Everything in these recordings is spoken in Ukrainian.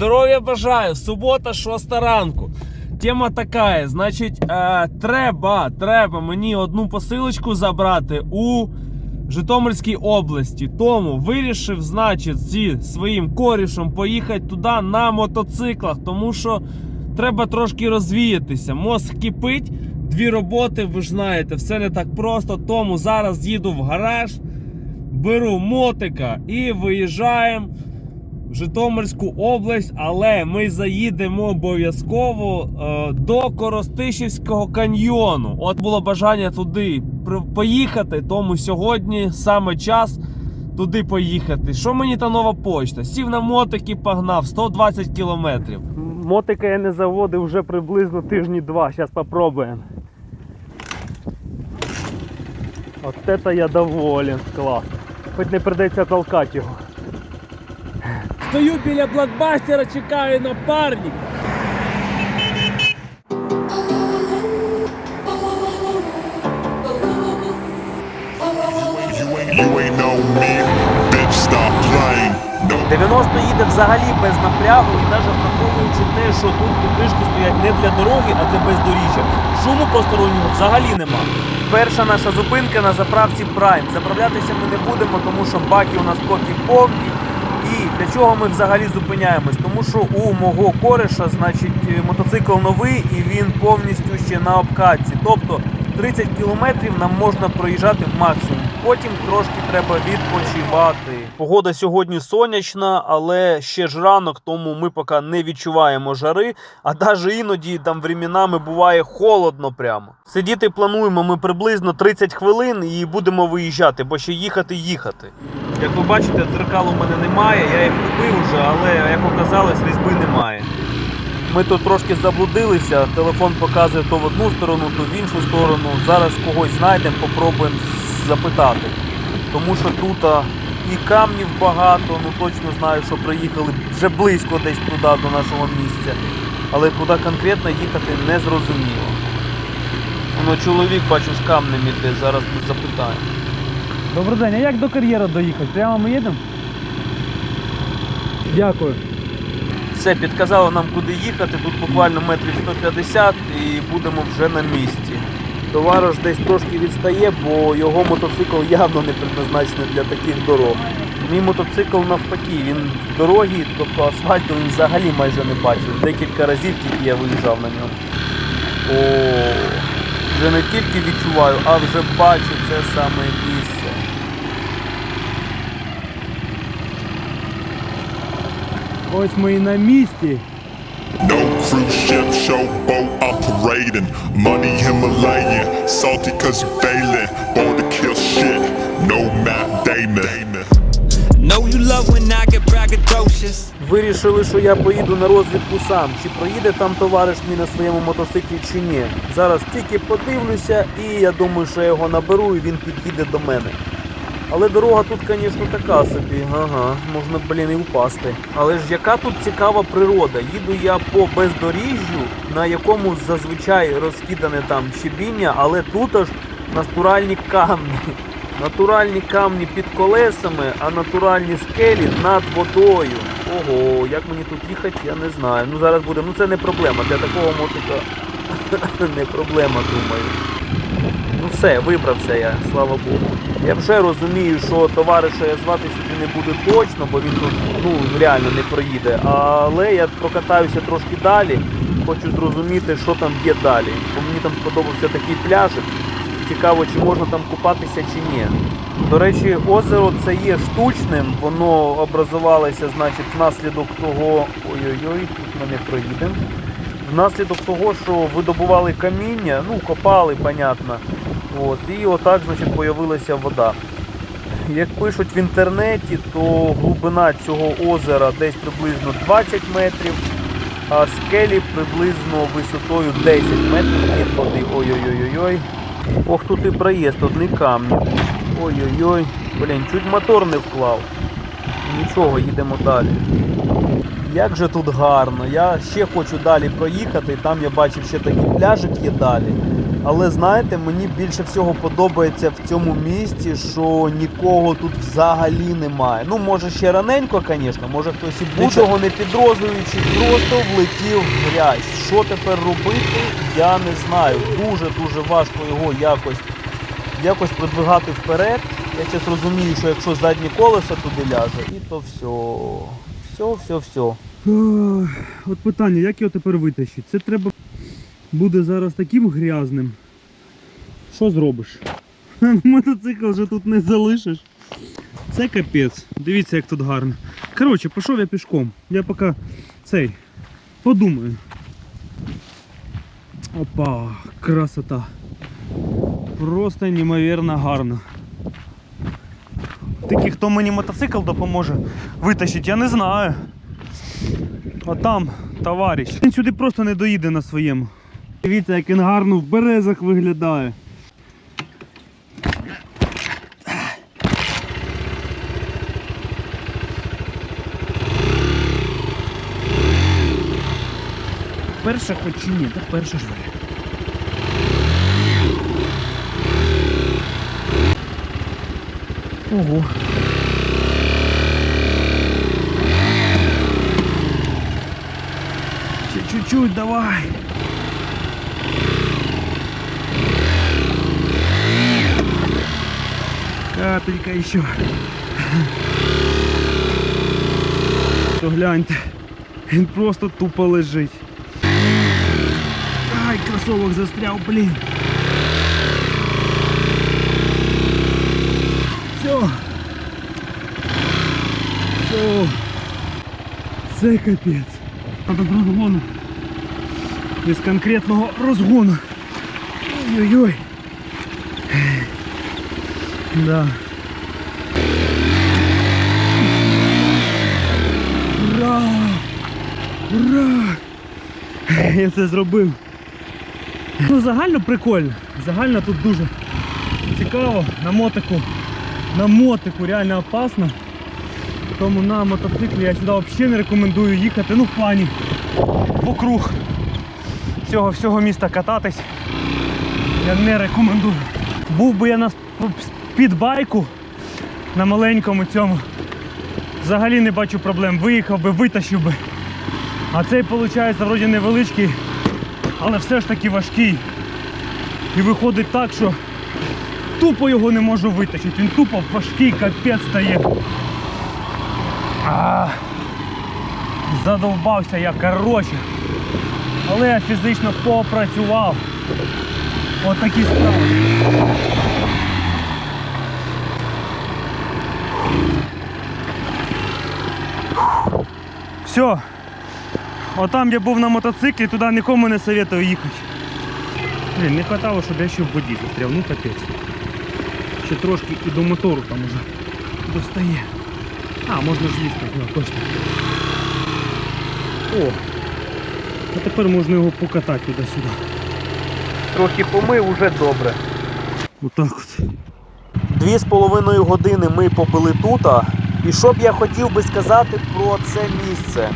Здоров'я бажаю! Субота, 6 ранку. Тема така, значить, е, треба, треба мені одну посилочку забрати у Житомирській області. Тому вирішив, значить, зі своїм корішем поїхати туди на мотоциклах, тому що треба трошки розвіятися. Мозг кипить, дві роботи, ви ж знаєте, все не так просто. Тому зараз їду в гараж, беру мотика і виїжджаємо в Житомирську область, але ми заїдемо обов'язково е, до Коростишівського каньйону. От було бажання туди поїхати, тому сьогодні саме час туди поїхати. Що мені та нова почта? Сів на мотик і погнав 120 кілометрів. Мотика я не заводив вже приблизно тижні два. Зараз попробуємо. От це я доволен. Клас. Хоч не придеться толкати його. Стою біля блокбастера, чекаю напарника. 90 їде взагалі без напрягу і навіть враховуючи те, що тут покришки стоять не для дороги, а для бездоріжжя. Шуму постороннього взагалі нема. Перша наша зупинка на заправці Prime. Заправлятися ми не будемо, тому що баки у нас поки повні. Для чого ми взагалі зупиняємось? Тому що у мого кореша, значить, е, мотоцикл новий і він повністю ще на обкатці. Тобто 30 кілометрів нам можна проїжджати максимум. Потім трошки треба відпочивати. Погода сьогодні сонячна, але ще ж ранок, тому ми поки не відчуваємо жари. А навіть іноді там временами буває холодно прямо. Сидіти плануємо ми приблизно 30 хвилин і будемо виїжджати, бо ще їхати їхати. Як ви бачите, дзеркал у мене немає. Я їх купив вже, але як оказалось, різьби немає. Ми тут трошки заблудилися, телефон показує то в одну сторону, то в іншу сторону. Зараз когось знайдемо, попробуємо запитати. Тому що тут і камнів багато, ну точно знаю, що приїхали вже близько десь туди, до нашого місця. Але куди конкретно їхати не зрозуміло. Воно чоловік, бачу, з камнем іде, зараз тут запитаємо. Добрий день, а як до кар'єра доїхати? Прямо ми їдемо? Дякую. Все, підказали нам, куди їхати. Тут буквально метрів 150 і будемо вже на місці. Товариш десь трошки відстає, бо його мотоцикл явно не предназначений для таких дорог. Мій мотоцикл навпаки, він в дорогі, тобто асфальту він взагалі майже не бачив. Декілька разів тільки я виїжджав на ньому. О, вже не тільки відчуваю, а вже бачу це саме місце. Ось ми і на місці. No cruise ship, showboat operating. Money Himalayan, salty cause you failing. Born to kill shit, no Matt Damon. Know you love when I get braggadocious. Вирішили, що я поїду на розвідку сам. Чи проїде там товариш мій на своєму мотоциклі чи ні. Зараз тільки подивлюся, і я думаю, що я його наберу і він під'їде до мене. Але дорога тут, звісно, така собі. Ага, можна, блін, і впасти. Але ж яка тут цікава природа? Їду я по бездоріжжю, на якому зазвичай розкидане там щебіння, але тут аж натуральні камні. Натуральні камні під колесами, а натуральні скелі над водою. Ого, як мені тут їхати, я не знаю. Ну зараз буде. Ну це не проблема. Для такого мотика не проблема, думаю. Все, вибрався я, слава Богу. Я вже розумію, що товариша я звати сюди не буду точно, бо він тут ну, реально не проїде. Але я прокатаюся трошки далі, хочу зрозуміти, що там є далі. Бо мені там сподобався такий пляжик. Цікаво, чи можна там купатися чи ні. До речі, озеро це є штучним, воно образувалося, значить, внаслідок того. Ой-ой-ой, тут ми не проїдемо. Внаслідок того, що видобували каміння, ну, копали, понятно. От, і отак, значить, появилася вода. Як пишуть в інтернеті, то глибина цього озера десь приблизно 20 метрів, а скелі приблизно висотою 10 метрів від води. Ой-ой-ой-ой. Ох, тут і проїзд, одні камні. Ой-ой-ой. Блін, чуть мотор не вклав. Нічого, їдемо далі. Як же тут гарно. Я ще хочу далі проїхати. Там я бачив ще такий пляжик є далі. Але знаєте, мені більше всього подобається в цьому місті, що нікого тут взагалі немає. Ну, може ще раненько, звісно, може хтось і нічого не підрозділюючи, просто влетів в грязь. Що тепер робити, я не знаю. Дуже дуже важко його якось, якось продвигати вперед. Я зараз розумію, що якщо заднє колесо туди ляже, і то все. Все, все, все. От питання, як його тепер витащити? Це треба буде зараз таким грязним. Що зробиш? Мотоцикл вже тут не залишиш. Це капець. Дивіться, як тут гарно. Коротше, пішов я пішком. Я поки цей подумаю. Опа, красота. Просто неймовірно гарно. Тільки хто мені мотоцикл допоможе витащити, я не знаю. А там товариш. Він сюди просто не доїде на своєму. Дивіться, як він гарно в березах виглядає. Перша хоч чи ні, так перша ж. Ще чуть-чуть давай. Капелька еще. То гляньте. Він просто тупо лежить. Ай, кросовок застряв, блін. Все. Все. Це капець. Надо з розгону. Без конкретного розгону. Ой-ой-ой. Да. Ура! Ура! Я це зробив. Ну, загально прикольно. Загально тут дуже цікаво. На мотику. На мотику реально опасно. Тому на мотоциклі я сюди взагалі не рекомендую їхати. Ну в плані вокруг цього всього міста кататись. Я не рекомендую. Був би я на підбайку на маленькому цьому. Взагалі не бачу проблем. Виїхав би, витащив би. А цей, виходить, вроді невеличкий, але все ж таки важкий. І виходить так, що тупо його не можу витащити. Він тупо важкий, капець стає. А, задовбався я, коротше. Але я фізично попрацював. От такі справи. Все. Отам я був на мотоциклі, туди нікому не советую їхати. Блін, не хватало, щоб я ще в воді застряв, ну капець. Ще трошки і до мотору там уже достає. А, можна ж лізти з нього, точно. О! А тепер можна його покатати туди-сюди. Трохи помив, уже добре. Отак от. Дві з половиною години ми побили тут. І що б я хотів би сказати про це місце?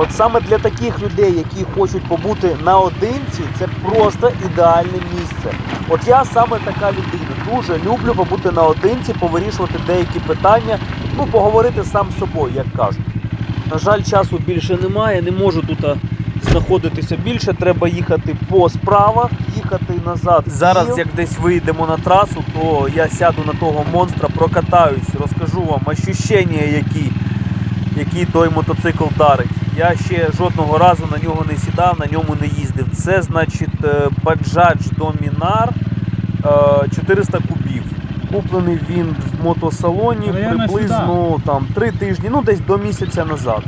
От саме для таких людей, які хочуть побути наодинці, це просто ідеальне місце. От я саме така людина. Дуже люблю побути наодинці, повирішувати деякі питання, ну поговорити сам з собою, як кажуть. На жаль, часу більше немає, не можу тут знаходитися більше. Треба їхати по справах, їхати назад. Зараз, як десь вийдемо на трасу, то я сяду на того монстра, прокатаюсь, розкажу вам ощущення, які, які той мотоцикл дарить. Я ще жодного разу на нього не сідав, на ньому не їздив. Це значить Bajaj Dominar е, 400 кубів. Куплений він в мотосалоні Наверно, приблизно там 3 тижні, ну десь до місяця назад.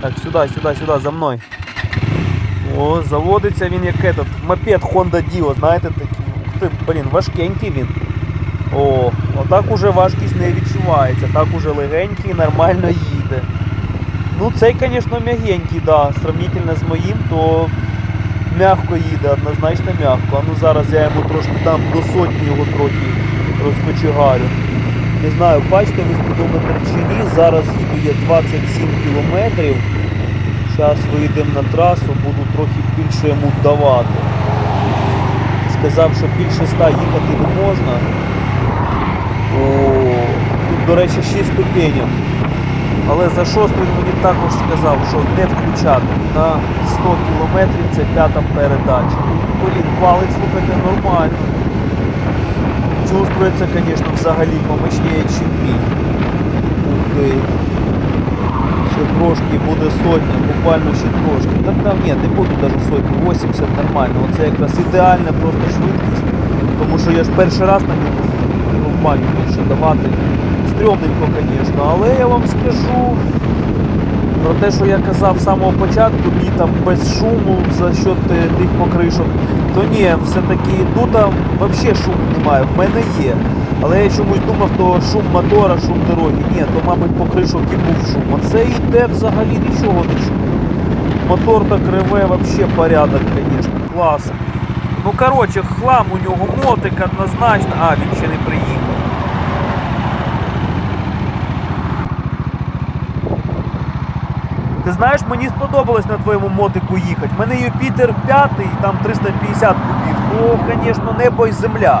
Так, сюди, сюди, сюди, за мною. О, заводиться він як этот, мопед Honda Dio, знаєте такий. Ух ти, блін, важкенький він. О, отак уже важкість не відчувається, так уже легенький, нормально їде. Ну цей, звісно, м'ягенький, да. Сравнительно з моїм, то м'ягко їде, однозначно м'ягко. А ну зараз я йому трошки дам до сотні його трохи розкочегарю. Не знаю, бачите ви спідометр чи ні, зараз їду я 27 кілометрів. Зараз вийдемо на трасу, буду трохи більше йому давати. Сказав, що більше ста їхати не можна. О, тут, до речі, 6 ступенів. Але за шосту він мені також сказав, що не включати. На 100 кілометрів це п'ята передача. Блін, валить, слухайте, нормально. Чувствується, звісно, взагалі помощніше, ніж мій. Ух ти. Ще трошки буде сотня, буквально ще трошки. Та там ні, не буду навіть сотні, 80 нормально. Оце якраз ідеальна просто швидкість. Тому що я ж перший раз на ньому їду, в більше давати. Стрьомненько, звісно, але я вам скажу про те, що я казав з самого початку, літом без шуму за счет е, тих покришок, то ні, все-таки тут взагалі шуму немає, в мене є. Але я чомусь думав, то шум мотора, шум дороги. Ні, то, мабуть, покришок і був шум. А це йде взагалі нічого не чути. Мотор так реве, взагалі порядок, звісно, клас. Ну, коротше, хлам у нього мотик однозначно. А, він ще не приїхав. Ти знаєш, мені сподобалось на твоєму мотику їхати. У мене Юпітер 5, там 350 кубів. То, звісно, небо і земля.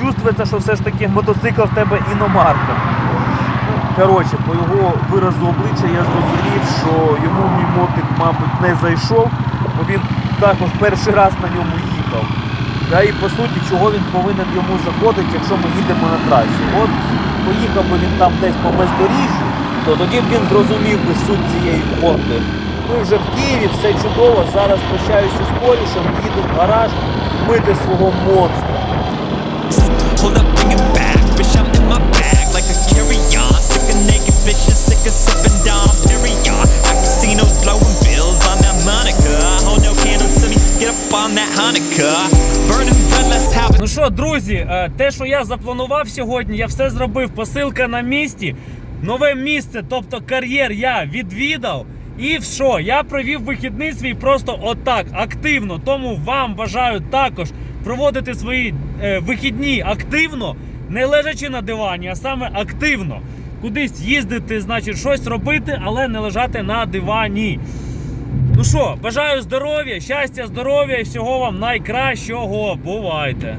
Чувствується, що все ж таки мотоцикл в тебе іномарка. Ну, Коротше, по його виразу обличчя я зрозумів, що йому мій мотик, мабуть, не зайшов, бо він також перший раз на ньому їхав. Та і по суті, чого він повинен йому заходити, якщо ми їдемо на трасі. От поїхав би він там десь по бездоріжжю, то тоді б він зрозумів би суть цієї Хонди. Ми вже в Києві, все чудово. Зараз прощаюся з корішем, їду в гараж мити свого монстра. Ну що, друзі, е, те, що я запланував сьогодні, я все зробив. Посилка на місці, нове місце, тобто кар'єр я відвідав. І що? Я провів вихідний свій просто отак, активно. Тому вам бажаю також проводити свої е, вихідні активно, не лежачи на дивані, а саме активно. Кудись їздити, значить, щось робити, але не лежати на дивані. Ну що, бажаю здоров'я, щастя, здоров'я і всього вам найкращого. Бувайте!